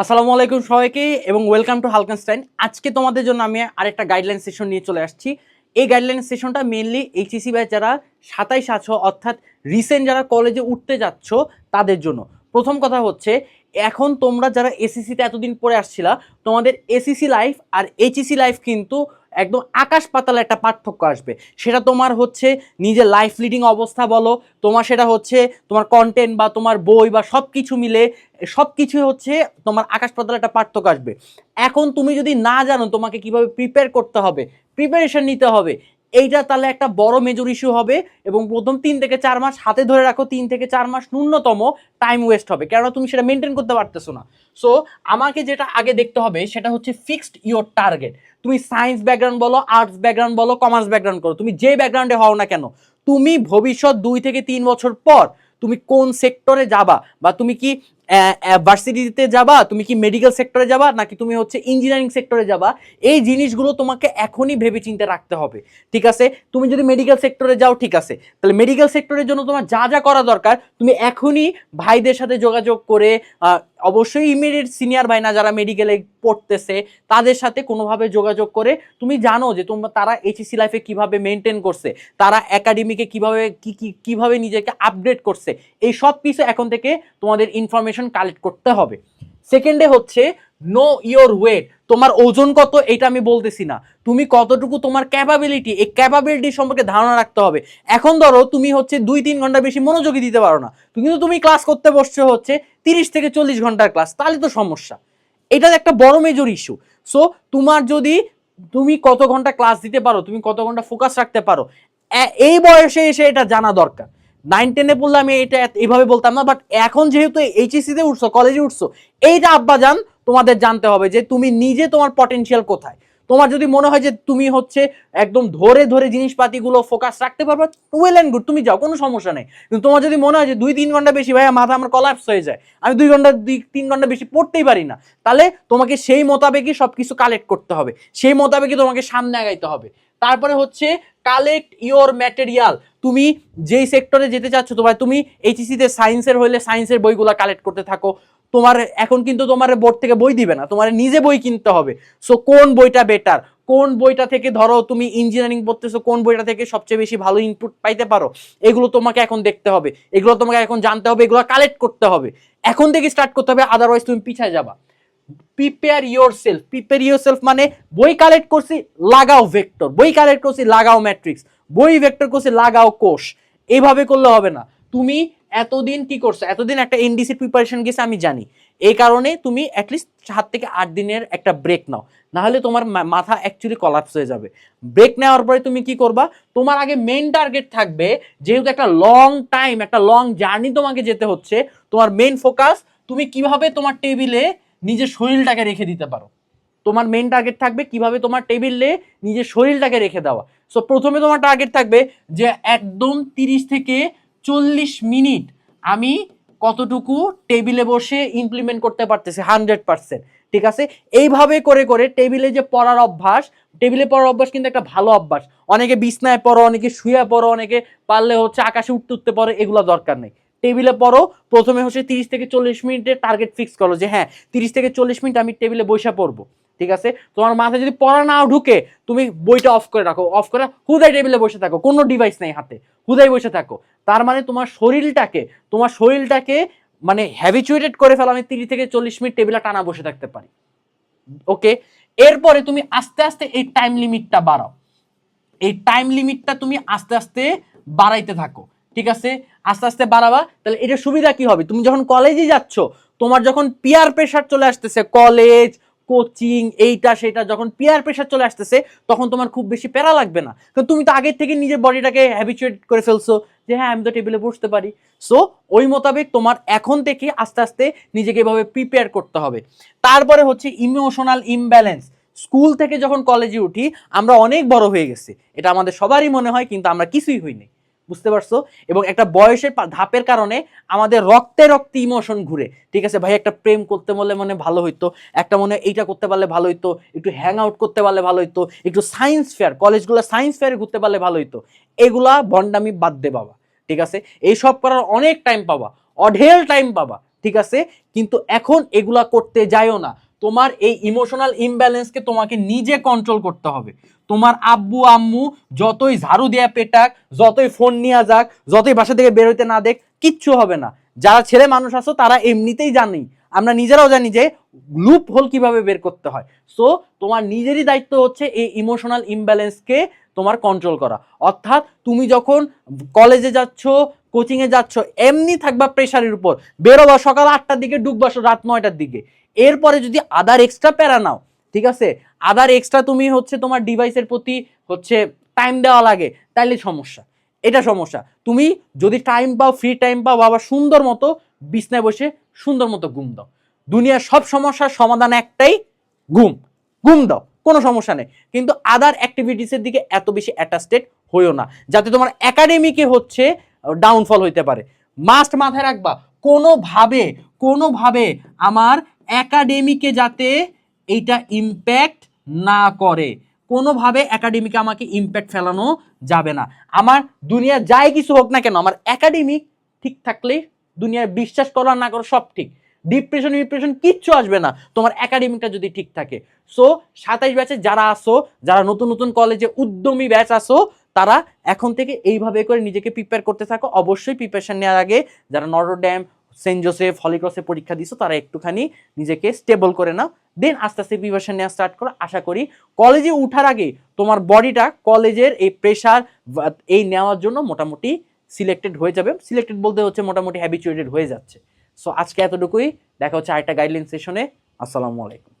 আসসালামু আলাইকুম সবাইকে এবং ওয়েলকাম টু হালকানস্টাইন আজকে তোমাদের জন্য আমি আরেকটা গাইডলাইন সেশন নিয়ে চলে আসছি। এই গাইডলাইন সেশনটা মেনলি এইচএসি ব্যাচ যারা সাতাইশ আছো, অর্থাৎ রিসেন্ট যারা কলেজে উঠতে যাচ্ছ, তাদের জন্য। প্রথম কথা হচ্ছে, এখন তোমরা যারা এসিসিতে এতদিন পড়ে আসছিলা, তোমাদের এসিসি লাইফ আর এইচএসি লাইফ কিন্তু একদম আকাশ পাতাল একটা পার্থক্য আসবে। সেটা তোমার হচ্ছে নিজের লাইফ লিডিং অবস্থা বলো, তোমার সেটা হচ্ছে তোমার কন্টেন্ট বা তোমার বই বা সব কিছু মিলে সব কিছু হচ্ছে তোমার আকাশ পাতাল একটা পার্থক্য আসবে। এখন তুমি যদি না জানো তোমাকে কীভাবে প্রিপেয়ার করতে হবে প্রিপারেশন নিতে হবে এইটা তাহলে একটা বড় মেজর ইস্যু হবে এবং প্রথম তিন থেকে চার মাস হাতে ধরে রাখো, তিন থেকে চার মাস ন্যূনতম টাইম ওয়েস্ট হবে। কেননা তুমি সেটা মেনটেন করতে পারতেছো না। সো আমাকে যেটা আগে দেখতে হবে সেটা হচ্ছে ফিক্সড ইওর টার্গেট তুমি সায়েন্স ব্যাকগ্রাউন্ড বলো আর্টস ব্যাকগ্রাউন্ড বলো কমার্স ব্যাকগ্রাউন্ড করো। তুমি যে ব্যাকগ্রাউন্ডে হও না কেন, তুমি ভবিষ্যৎ দুই থেকে তিন বছর পর তুমি কোন সেক্টরে যাবা বা তুমি কি ভার্সিটিতে যাবা, তুমি কি মেডিকেল সেক্টরে যাবা, নাকি তুমি হচ্ছে ইঞ্জিনিয়ারিং সেক্টরে যাবা, এই জিনিসগুলো তোমাকে এখনই ভেবে চিন্তে রাখতে হবে। ঠিক আছে? তুমি যদি মেডিকেল সেক্টরে যাও, ঠিক আছে। তাহলে মেডিকেল সেক্টরের জন্য তোমার যা যা করা দরকার, তুমি এখনই ভাইদের সাথে যোগাযোগ করে অবশ্যই ইমিডিয়েট সিনিয়র ভাই না যারা মেডিকেলে পড়তেছে, তাদের সাথে কোনোভাবে যোগাযোগ করে, তুমি জানো যে তোমরা, তারা এইচএসি লাইফে কীভাবে মেনটেন করছে, তারা একাডেমিকে কীভাবে, কি কি, কীভাবে নিজেকে আপডেট করছে, এই সব কিছু এখন থেকে তোমাদের ইনফরমেশন কালেক্ট করতে হবে। সেকেন্ডে হচ্ছে নো ইওর ওয়েট তোমার ওজন কত এটা আমি বলতেছি না। তুমি কতটুকু তোমার ক্যাপাবিলিটি এই ক্যাপাবিলিটি সম্পর্কে ধারণা রাখতে হবে। এখন ধরো, তুমি হচ্ছে দুই তিন ঘণ্টা বেশি মনোযোগী দিতে পারো না। কিন্তু তুমি ক্লাস করতে বসছো হচ্ছে তিরিশ থেকে চল্লিশ ঘণ্টার ক্লাস তাহলে তো সমস্যা। এটা একটা বড় মেজর ইস্যু সো তোমার যদি তুমি কত ঘণ্টা ক্লাস দিতে পারো, তুমি কত ঘণ্টা ফোকাস রাখতে পারো এই বয়সে এসে এটা জানা দরকার। নাইন টেনে পড়লে আমি এটা এইভাবে বলতাম না বাট এখন যেহেতু এইচএসসি তে উঠছো কলেজে উঠছো, এইটা আব্বা জান তোমাদের জানতে হবে যে তুমি নিজে তোমার পটেনশিয়াল কোথায়। তোমার যদি মনে হয় যে তুমি হচ্ছে একদম ধরে ধরে জিনিসপাতিগুলো ফোকাস রাখতে পারবে ওয়েল অ্যান্ড গুড তুমি যাও, কোনো সমস্যা নেই। কিন্তু তোমার যদি মনে হয় যে দুই, তিন ঘণ্টা বেশি, ভাইয়া মাথা আমার কলাপস হয়ে যায়, আমি দুই ঘণ্টা, দুই, তিন ঘণ্টা বেশি পড়তেই পারি না, তাহলে তোমাকে সেই মোতাবেকই সব কিছু কালেক্ট করতে হবে, সেই মোতাবেকই তোমাকে সামনে আগাইতে হবে। তারপরে হচ্ছে কালেক্ট ইওর ম্যাটেরিয়াল তুমি যেই সেক্টরে যেতে চাচ্ছ, তোমার তুমি এইচএসিতে সায়েন্সের হলে সায়েন্সের বইগুলো কালেক্ট করতে থাকো। তোমার এখন কিন্তু তোমার বোর্ড থেকে বই দিবে না, তোমার নিজে বই কিনতে হবে। সো কোন বইটা বেটার কোন বইটা থেকে ধরো তুমি ইঞ্জিনিয়ারিং পড়তেছো, কোন বইটা থেকে সবচেয়ে বেশি ভালো ইনপুট পাইতে পারো? এগুলো তোমাকে এখন দেখতে হবে। এগুলো তোমাকে এখন জানতে হবে, এগুলো কালেক্ট করতে হবে। এখন থেকে স্টার্ট করতে হবে আদারওয়াইজ তুমি পিছায় যাবা। Prepare yourself prepare yourself মানে বই কালেক্ট করছি, লাগাও ভেক্টর বই কালেক্ট করছি, লাগাও ম্যাট্রিক্স বই ভেক্টর করছি, লাগাও কোষ। এইভাবে করলে হবে না। তুমি এতদিন কি করছ? এতদিন একটা এনডিসি প্রিপারেশন গেছে, আমি জানি। এই কারণে তুমি অ্যাটলিস্ট সাত থেকে আট দিনের একটা ব্রেক নাও। না হলে তোমার মাথা অ্যাকচুয়ালি কলাপস হয়ে যাবে। ব্রেক নেওয়ার পরে তুমি কি করবা? তোমার আগে মেন টার্গেট থাকবে, যেহেতু একটা লং টাইম একটা লং জার্নি তোমাকে যেতে হচ্ছে, তোমার মেন ফোকাস তুমি কীভাবে তোমার টেবিলে নিজের শরীরটাকে রেখে দিতে পারো। তোমার মেন টার্গেট থাকবে কীভাবে তোমার টেবিলে নিজের শরীরটাকে রেখে দেওয়া। সো প্রথমে তোমার টার্গেট থাকবে যে একদম তিরিশ থেকে চল্লিশ মিনিট আমি কতটুকু টেবিলে বসে ইমপ্লিমেন্ট করতে পারতেছি হান্ড্রেড পার্সেন্ট ঠিক আছে? এইভাবে করে করে টেবিলে যে পড়ার অভ্যাস টেবিলে পড়ার অভ্যাস কিন্তু একটা ভালো অভ্যাস। অনেকে বিছনায় পড়ো, অনেকে শুয়ে পড়ো, অনেকে পারলে হচ্ছে আকাশে উঠতে উঠতে পড়ো, এগুলো দরকার নেই। টেবিলে পড়ো। প্রথমে হচ্ছে তিরিশ থেকে চল্লিশ মিনিটের টার্গেট ফিক্স করো যে হ্যাঁ তিরিশ থেকে চল্লিশ মিনিট আমি টেবিলে বসে পড়ব। ঠিক আছে? তোমার মাথায় যদি পড়া নাও ঢুকে, তুমি বইটা অফ করে রাখো। অফ করে হুদাই টেবিলে বসে থাকো, কোনো ডিভাইস নেই হাতে। হুদাই বসে থাকো। তার মানে তোমার শরীরটাকে তোমার শরীরটাকে মানে হ্যাবিচুয়েটেড করে ফেলো আমি তিরিশ থেকে চল্লিশ মিনিট টেবিলে টানা বসে থাকতে পারি। ওকে এরপরে তুমি আস্তে আস্তে এই টাইম লিমিটটা বাড়াও। এই টাইম লিমিটটা তুমি আস্তে আস্তে বাড়াইতে থাকো। ঠিক আছে? আস্তে আস্তে বাড়াবা, তাহলে এটা সুবিধা কি হবে? তুমি যখন কলেজে যাচ্ছ, তোমার যখন পিয়ার প্রেশার চলে আসতেছে কলেজ কোচিং এইটা সেটা যখন পিয়ার প্রেশার চলে আসতেছে, তখন তোমার খুব বেশি প্যারা লাগবে না। কারণ তুমি তো আগের থেকে নিজের বডিটাকে হ্যাবিচুয়েট করে ফেলছো যে হ্যাঁ আমি তো টেবিলে বসতে পারি। সো ওই মোতাবেক তোমার এখন থেকে আস্তে আস্তে নিজেকে এভাবে প্রিপেয়ার করতে হবে। তারপরে হচ্ছে ইমোশনাল ইমব্যালেন্স স্কুল থেকে যখন কলেজে উঠি, আমরা অনেক বড় হয়ে গেছি। এটা আমাদের সবারই মনে হয়, কিন্তু আমরা কিছুই হইনি বুঝতে পারছ? এবং একটা বয়সের ধাপের কারণে আমাদের রক্তে রক্তে ইমোশন ঘুরে। ঠিক আছে? ভাই, একটা প্রেম করতে বললে মনে ভালো হইতো, একটা মনে এইটা করতে পারলে ভালো হইতো, একটু হ্যাং আউট করতে পারলে ভালো হইতো, একটু সায়েন্স ফেয়ার কলেজগুলো সায়েন্স ফেয়ারে ঘুরতে পারলে ভালো হইতো। এগুলা বন্ডামি বাদ দে বাবা, ঠিক আছে? এইসব করার অনেক টাইম পাবা, অঢেল টাইম পাবা, ঠিক আছে? কিন্তু এখন এগুলা করতে যাইও না। তোমার এই ইমোশনাল ইমব্যালেন্সকে তোমাকে নিজে কন্ট্রোল করতে হবে। তোমার আব্বু, আম্মু যতই ঝাড়ু দেয়া পেটাক, যতই ফোন নিয়ে যাক, যতই বাসা থেকে বেরোতে না দেখ কিচ্ছু হবে না। যারা ছেলে মানুষ আছো, তারা এমনিতেই জানি আমরা নিজেরাও জানি যে লুপ হোল কীভাবে বের করতে হয়। সো তোমার নিজেরই দায়িত্ব হচ্ছে এই ইমোশনাল ইমব্যালেন্সকে তোমার কন্ট্রোল করা। অর্থাৎ তুমি যখন কলেজে যাচ্ছ কোচিংয়ে যাচ্ছ, এমনি থাকবা প্রেশারের উপর। বেরোবা সকাল আটটার দিকে ডুববা রাত নয়টার দিকে। এরপরে যদি আদার এক্সট্রা প্যারা নাও, ঠিক আছে? আদার এক্সট্রা তুমি হচ্ছে তোমার ডিভাইসের প্রতি হচ্ছে টাইম দেওয়া লাগে, তাইলে সমস্যা। এটা সমস্যা। তুমি যদি টাইম পাও ফ্রি টাইম পাও, বাবা সুন্দর মতো বিছনায় বসে সুন্দর মতো ঘুম দাও। দুনিয়ার সব সমস্যার সমাধান একটাই, ঘুম। ঘুম দাও, কোনো সমস্যা নেই। কিন্তু আদার অ্যাক্টিভিটিসের দিকে এত বেশি অ্যাটাস্টেড হইও না, যাতে তোমার একাডেমিকে হচ্ছে ডাউনফল হইতে পারে। মাস্ট মাথায় রাখবা, কোনোভাবে কোনোভাবে আমার একাডেমিকে যাতে এইটা ইম্প্যাক্ট না করে। কোনোভাবে অ্যাকাডেমিকে আমাকে ইম্প্যাক্ট ফেলানো যাবে না। আমার দুনিয়া যাই কিছু হোক না কেন, আমার একাডেমিক ঠিক থাকলে দুনিয়ায় বিশ্বাস করো না করো সব ঠিক। ডিপ্রেশন ডিপ্রেশন কিচ্ছু আসবে না, তোমার একাডেমিকটা যদি ঠিক থাকে। সো সাতাইশ ব্যাচে যারা আসো যারা নতুন নতুন কলেজে উদ্যমী ব্যাচ আসো তারা এখন থেকে এইভাবে করে নিজেকে প্রিপেয়ার করতে থাকো। অবশ্যই প্রিপারেশান নেওয়ার আগে যারা নরড্যাম সেন্ট জোসেফ হলিক্রসে পরীক্ষা দিছো, তারা একটুখানি নিজেকে স্টেবল করে নাও। দেন আস্তে আস্তে প্রিপারেশন নেওয়া স্টার্ট করো। আশা করি কলেজে উঠার আগে তোমার বডিটা কলেজের এই প্রেশার এই নেওয়ার জন্য মোটামুটি সিলেক্টেড হয়ে যাবে। সিলেক্টেড বলতে হচ্ছে মোটামুটি হ্যাবিচুয়েটেড হয়ে যাচ্ছে। সো আজকে এতটুকুই। দেখা হচ্ছে আরেকটা গাইডলাইন সেশনে আসসালামু আলাইকুম।